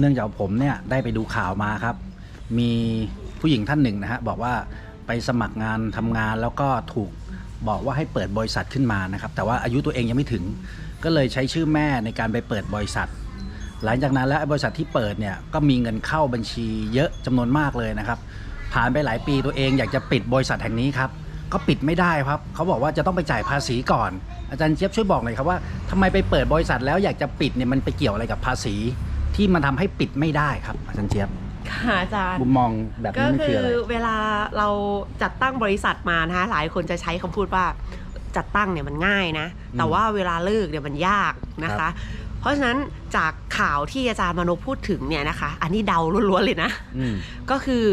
เนื่องจากผมเนี่ยได้ไปดูข่าวมาครับ มีผู้หญิงท่านหนึ่งนะฮะบอกว่าไปสมัครงานทำงานแล้วก็ถูกบอกว่าให้เปิดบริษัทขึ้นมานะครับ แต่ว่าอายุตัวเองยังไม่ถึง ก็เลยใช้ชื่อแม่ในการไปเปิดบริษัท หลังจากนั้นแล้วบริษัทที่เปิดเนี่ยก็มีเงินเข้าบัญชีเยอะจำนวนมากเลยนะครับ ผ่านไปหลายปีตัวเองอยากจะปิดบริษัทแห่งนี้ครับก็ปิดไม่ได้ครับ เขาบอกว่าจะต้องไปจ่ายภาษีก่อน อาจารย์เจี๊ยบช่วยบอกหน่อยครับว่าทำไมไปเปิดบริษัทแล้วอยากจะปิดเนี่ยมันไปเกี่ยวอะไรกับภาษี ที่มันทำให้ปิดไม่ได้ครับอาจารย์เจี๊ยบค่ะอาจารย์ มุมมองแบบก็นี้มันคืคือออะไร เวลาเราจัดตั้งบริษัทมานะคะหลายคนจะใช้คำพูดว่าจัดตั้งเนี่ยมันง่ายนะ แต่ว่าเวลาเลิกเนี่ยมันยากนะคะเพราะฉะนั้นจากข่าวที่อาจารย์มโนพูดถึงเนี่ยนะคะ อันนี้เดาล้วนๆเลยนะอืมก็คือ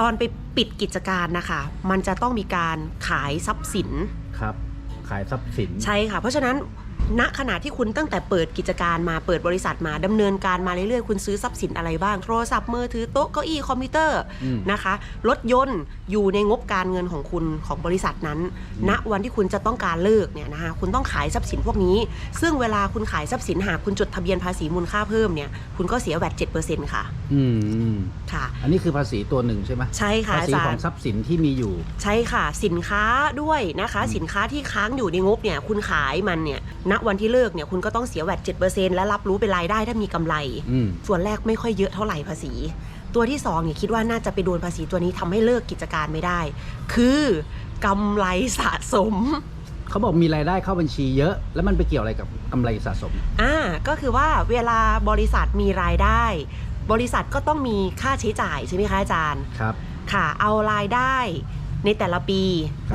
ตอนไปปิดกิจการนะคะ มันจะต้องมีการขายทรัพย์สิน ครับ ขายทรัพย์สิน ใช่ค่ะ เพราะฉะนั้น ณขณะที่คุณตั้งแต่เปิดกิจการมาเปิดบริษัทมาดำเนินการมาเรื่อยๆ คุณซื้อทรัพย์สินอะไรบ้าง โทรศัพท์มือถือโต๊ะเก้าอี้คอมพิวเตอร์อืมนะคะรถยนต์อยู่ในงบการเงินของคุณของบริษัทนั้น ณวันที่คุณจะต้องการเลิกเนี่ยนะคะคุณต้องขายทรัพย์สินพวกนี้ ซึ่งเวลาคุณขายทรัพย์สินหากคุณจดทะเบียนภาษีมูลค่าเพิ่มเนี่ยคุณก็เสียแวด7%ค่ะอืมอืมค่ะ อันนี้คือภาษีตัวหนึ่งใช่ไหมใช่ค่ะภาอาษีจารของย์ทรัพย์สินที่มีอยู่ ใช่ค่ะ สินค้าด้วยนะคะ สินค้าที่ค้างอยู่ในงบเนี่ยคุณขายมันเนี่ยณวันที่เลิกเนี่ยคุณก็ต้องเสียแวด7%และรับรู้เป็นรายได้ถ้ามีกำไรอืมส่วนแรกไม่ค่อยเยอะเท่าไหร่ภาษี ตัวที่2เนี่ยคิดว่าน่าจะไปโดนภาษีตัวนี้ทำให้เลิกกิจการไม่ได้ คือกำไรสะสมเขาบอกมีรายได้เข้าบัญชีเยอะ แล้วมันไปเกี่ยวอะไรกับกำไรสะสมอ่าก็คือว่าเวลาบริษัทมีรายได้ บริษัทก็ต้องมีค่าใช้จ่ายใช่ไหมคะอาจารย์ครับค่ะเอารายได้ ในแต่ละปี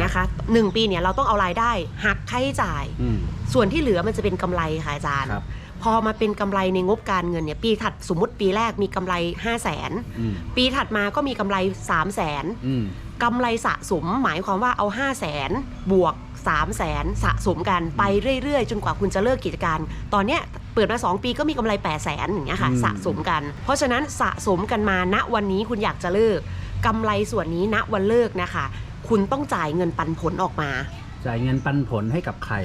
นะคะหนึ่งปีเนี่ยเราต้องเอารายได้หักค่าใช้จ่าย อืม ส่วนที่เหลือมันจะเป็นกำไรค่ะอาจารย์ ครับ พอมาเป็นกำไรในงบการเงินเนี่ยปีถัดสมมติปีแรกมีกำไร 5 0 0แสนอืมปีถัดมาก็มีกำไร 3 0 0แสนอืม กำไรสะสมหมายความว่าเอา 5 0 0แสนบวก 3 0 0แสนสะสมกันไปเรื่อยๆ จนกว่าคุณจะเลิกกิจการ ตอนเนี้ยเปิดมา 2 ปีก็มีกำไร 8 0 0แสนอย่างเงี้ยค่ะอืม สะสมกัน เพราะฉะนั้นสะสมกันมาณวันนี้คุณอยากจะเลิก กำไรส่วนนี้ณวันเลิกนะคะ คุณต้องจ่ายเงินปันผลออกมา จ่ายเงินปันผลให้กับใคร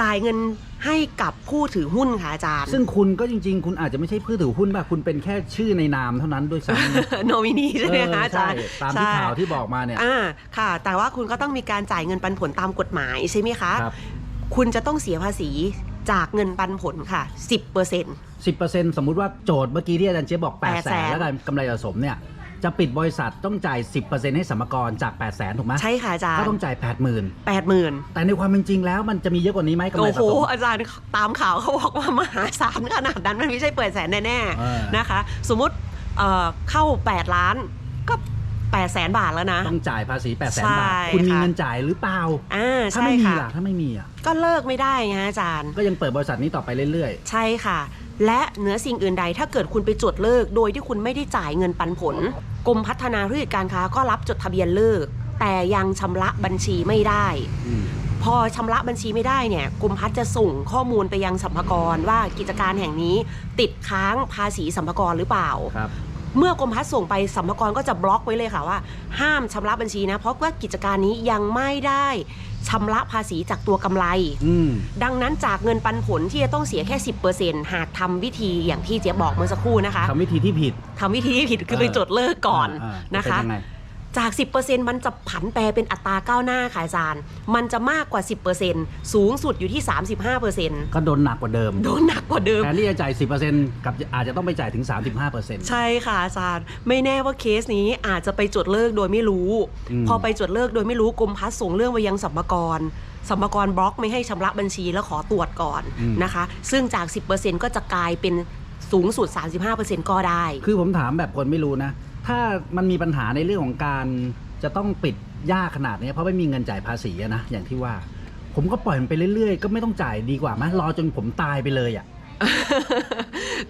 จ่ายเงินให้กับผู้ถือหุ้นค่ะอาจารย์ ซึ่งคุณก็จริง ๆ คุณอาจจะไม่ใช่ผู้ถือหุ้นป่ะคุณเป็นแค่ชื่อในนามเท่านั้นด้วยซ้ำนะโนมินีใช่ไหมเอคะออาจารย์ตามที่ข่าวที่บอกมาเนี่ยอ่าค่ะ แต่ว่าคุณก็ต้องมีการจ่ายเงินปันผลตามกฎหมายใช่ไหมคะครับคุณจะต้องเสียภาษีจากเงินปันผลค่ะ 10%เปอร์เซ็นต์สิบเปอร์เซ็นต์สมมุติว่าโจทย์เมื่อกี้ที่อาจารย์เจ๊ยบบอก8ปดแสน800,000แล้วกันกำไรสะสมเนี่ย จะปิดบริษัทต้องจ่าย 10%ให้สมรกรจาก 8 0 0แสนถูกไหมใช่ค่ะอาจารก็ย์ต้องจ่าย 80,000 แปดหมื่นแต่ในความเป็นจริงแล้วมันจะมีเยอะกว่านี้ไหมกำไรโอ้สะโหสม อาจารย์ตามข่าวเขาบอกว่ามหาศาลขนาดนั้นมันไม่ใช่เปิดแสนแน่เออ ๆนะคะ สมมุติเอ่อเข้า 8 ล้านก็8แสนบาทแล้วนะ ต้องจ่ายภาษี 8 0 0แสนใช่บาทคุณมีค่ะ เงินจ่ายหรือเปล่า อ่าถ้าใช่ไม่มีค่ะ ล่ะถ้าไม่มีอะก็เลิกไม่ได้ไงอาจารย์ ก็ยังเปิดบริษัทนี้ต่อไปเรื่อยใช่ค่ะ และเหนือสิ่งอื่นใดถ้าเกิดคุณไปจดเลิก โดยที่คุณไม่ได้จ่ายเงินปันผล กรมพัฒนาธุรกิจการค้าก็รับจดทะเบียนเลิก แต่ยังชำระบัญชีไม่ได้ๆอืมพอชำระบัญชีไม่ได้เนี่ยกรมพัฒน์จะส่งข้อมูลไปยังสัมภากรว่ากิจการแห่งนี้ติดค้างภาษีสัมภากรหรือเปล่า ครับเมื่อกรมพัฒน์ส่งไปสัมภากรก็จะบล็อกไว้เลยค่ะว่า ห้ามชำระบัญชีนะ เพราะว่ากิจการนี้ยังไม่ได้ ชำระภาษีจากตัวกำไรอืมดังนั้นจากเงินปันผลที่จะต้องเสียแค่ 10%หากทำวิธีอย่างที่เจ๊ยบบอกเมื่อสักครู่นะคะทำวิธีที่ผิดทำวิธีที่ผิดคือไปจดเลิกก่อนาๆนะคะ จเป็ยังไงจาก 10%มันจะผันแปรเป็นอัตราก้าวหน้าค่ะอาจารย์มันจะมากกว่า 10%สูงสุดอยู่ที่ 35%ก็โดนหนักกว่าเดิม โดนหนักกว่าเดิมแทนที่จะจ่าย 10%กับอาจจะต้องไปจ่ายถึง 35%ใช่ค่ะอาจารย์ ไม่แน่ว่าเคสนี้อาจจะไปจดเลิกโดยไม่รู้อืมพอไปจดเลิกโดยไม่รู้กรมพัฒน์ส่งเรื่องไปยังสัมภากรสัมภากรบล็อกไม่ให้ชำระบัญชีแล้วขอตรวจก่อนนะคะ ซึ่งจาก 10%ก็จะกลายเป็นสูงสุด 35%ก็ได้ คือผมถามแบบคนไม่รู้นะ ถ้ามันมีปัญหาในเรื่องของการจะต้องปิดยากขนาดนี้เพราะไม่มีเงินจ่ายภาษีอะนะอย่างที่ว่า ผมก็ปล่อยมันไปเรื่อยๆ ก็ไม่ต้องจ่ายดีกว่าไหมรอจนผมตายไปเลยอะ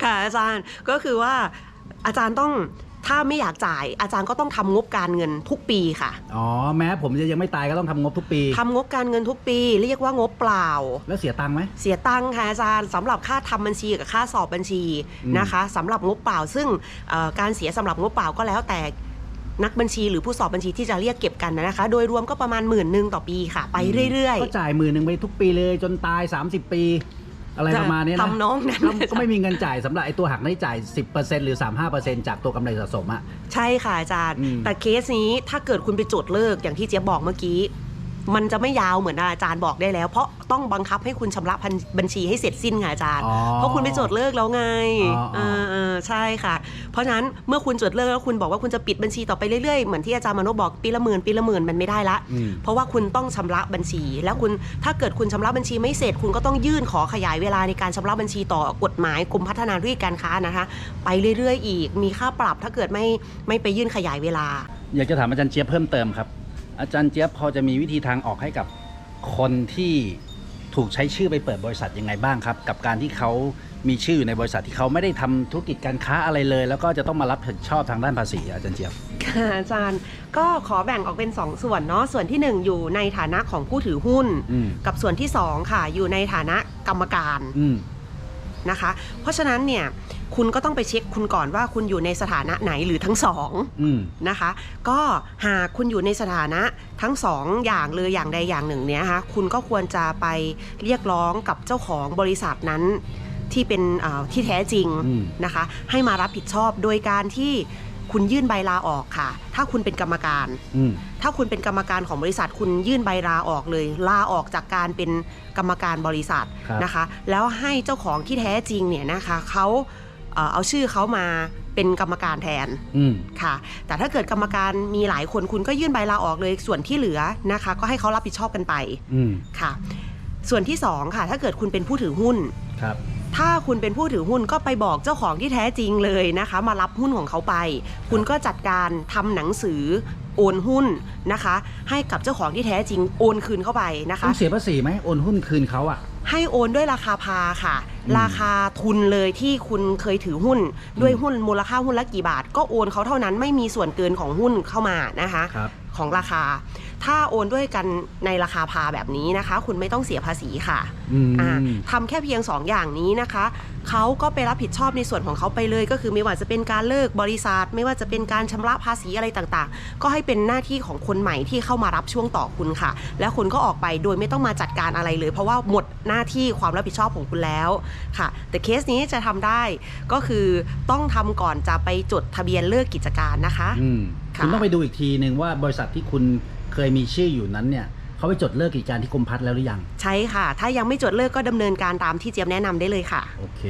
ค่ะอาจารย์ก็คือว่าอาจารย์ต้อง ถ้าไม่อยากจ่ายอาจารย์ก็ต้องทำงบการเงินทุกปีค่ะอ๋อแม้ผมจะยังไม่ตายก็ต้องทำงบทุกปี ทำงบการเงินทุกปี เรียกว่างบเปล่า แล้วเสียตังค์ไหม เสียตังค์ค่ะอาจารย์สำหรับค่าทำบัญชีกับค่าสอบบัญชีอืม นะคะสำหรับงบเปล่า ซึ่งเอ่อการเสียสำหรับงบเปล่าก็แล้วแต่นักบัญชีหรือผู้สอบบัญชีที่จะเรียกเก็บกันนะคะ โดยรวมก็ประมาณหมื่นหนึ่งต่อปีค่ะ ไปเรื่อย ก็จ่ายหมื่นหนึ่งไปทุกปีเลยจนตาย 30 ปี อะไรประมาณนี้นะทำน้องนั้นก็ก็ไม่มีเงินจ่ายสำหรับไอ้ตัวหักหน้าที่จ่าย 10%หรือ 35%จากตัวกำไรสะสมอะใช่ค่ะอาจารย์อืมแต่เคสนี้ถ้าเกิดคุณไปจดเลิกอย่างที่เจี๊ยบบอกเมื่อกี้ มันจะไม่ยาวเหมือนอาจารย์บอกได้แล้ว เพราะต้องบังคับให้คุณชำระพันบัญชีให้เสร็จสิ้นค่ะอาจารย์อ๋อเพราะคุณไปจดเลิกแล้วไงอ๋ออ๋อเออเออใช่ค่ะ เพราะฉะนั้นเมื่อคุณจดเลิกแล้วคุณบอกว่าคุณจะปิดบัญชีต่อไปเรื่อยๆเหมือนที่อาจารย์มโนบอกปีละหมื่นปีละหมื่นมันไม่ได้ละอืมเพราะว่าคุณต้องชำระบัญชี แล้วคุณถ้าเกิดคุณชำระบัญชีไม่เสร็จ คุณก็ต้องยื่นขอขยายเวลาในการชำระบัญชีต่อกฎหมายกรมพัฒนาธุรกิจการค้านะคะ ไปเรื่อยๆ อีกมีค่าปรับถ้าเกิดไม่ไม่ไปยื่นขยายเวลา อยากจะถามอาจารย์เจี๊ยบเพิ่มเติมครับ อาจารย์เจี๊ยบพอจะมีวิธีทางออกให้กับคนที่ถูกใช้ชื่อไปเปิดบริษัทยังไงบ้างครับ กับการที่เขามีชื่ออยู่ในบริษัทที่เขาไม่ได้ทำธุรกิจการค้าอะไรเลย แล้วก็จะต้องมารับผิดชอบทางด้านภาษีอาจารย์เจี๊ยบค่ะอาจารย์ก็ขอแบ่งออกเป็น 2 ส่วนเนาะส่วนที่ 1 อยู่ในฐานะของผู้ถือหุ้นอืมกับส่วนที่ 2 ค่ะ อยู่ในฐานะกรรมการอืม นะคะ เพราะฉะนั้นเนี่ยคุณก็ต้องไปเช็คคุณก่อนว่าคุณอยู่ในสถานะไหนหรือทั้งสองอืม นะคะ ก็หากคุณอยู่ในสถานะทั้งสองอย่างเลยอย่างใดอย่างหนึ่งเนี่ยนะคะคุณก็ควรจะไปเรียกร้องกับเจ้าของบริษัทนั้นที่เป็นเอ่อที่แท้จริง อืม นะคะให้มารับผิดชอบโดยการที่ คุณยื่นใบลาออกค่ะ ถ้าคุณเป็นกรรมการอืมถ้าคุณเป็นกรรมการของบริษัท คุณยื่นใบลาออกเลย ลาออกจากการเป็นกรรมการบริษัทครับนะคะ แล้วให้เจ้าของที่แท้จริงเนี่ยนะคะเขาเอ่อเอาชื่อเขามาเป็นกรรมการแทนอืมค่ะ แต่ถ้าเกิดกรรมการมีหลายคนคุณก็ยื่นใบลาออกเลยส่วนที่เหลือนะคะ ก็ให้เขารับผิดชอบกันไปอืมค่ะ ส่วนที่สองค่ะ ถ้าเกิดคุณเป็นผู้ถือหุ้นครับ ถ้าคุณเป็นผู้ถือหุ้นก็ไปบอกเจ้าของที่แท้จริงเลยนะคะ มารับหุ้นของเขาไป คุณก็จัดการทำหนังสือโอนหุ้นนะคะ ให้กับเจ้าของที่แท้จริงโอนคืนเข้าไปนะคะ ต้องเสียภาษีไหมโอนหุ้นคืนเขาอะให้โอนด้วยราคาพาค่ะอืมราคาทุนเลยที่คุณเคยถือหุ้น ด้วยหุ้นมูลค่าหุ้นละกี่บาท ก็โอนเขาเท่านั้นไม่มีส่วนเกินของหุ้นเข้ามานะคะครับของราคา ถ้าโอนด้วยกันในราคาพาแบบนี้นะคะ คุณไม่ต้องเสียภาษีค่ะอืมอ่าทำแค่เพียง 2 อย่างนี้นะคะเขาก็ไปรับผิดชอบในส่วนของเขาไปเลย ก็คือไม่ว่าจะเป็นการเลิกบริษัท ไม่ว่าจะเป็นการชำระภาษีอะไรต่างๆ ก็ให้เป็นหน้าที่ของคนใหม่ที่เข้ามารับช่วงต่อคุณค่ะ แล้วคุณก็ออกไปโดยไม่ต้องมาจัดการอะไรเลย เพราะว่าหมดหน้าที่ความรับผิดชอบของคุณแล้วค่ะ แต่เคสนี้จะทำได้ก็คือต้องทำก่อนจะไปจดทะเบียนเลิกกิจการนะคะอืมค่ะคุณต้องไปดูอีกทีหนึ่งว่าบริษัทที่คุณ เคยมีชื่ออยู่นั้นเนี่ยเขาไปจดเลิกกิจการที่กรมพัฒน์แล้วหรือยัง ใช่ค่ะ ถ้ายังไม่จดเลิกก็ดำเนินการตามที่เจี๊ยบแนะนำได้เลยค่ะ โอเค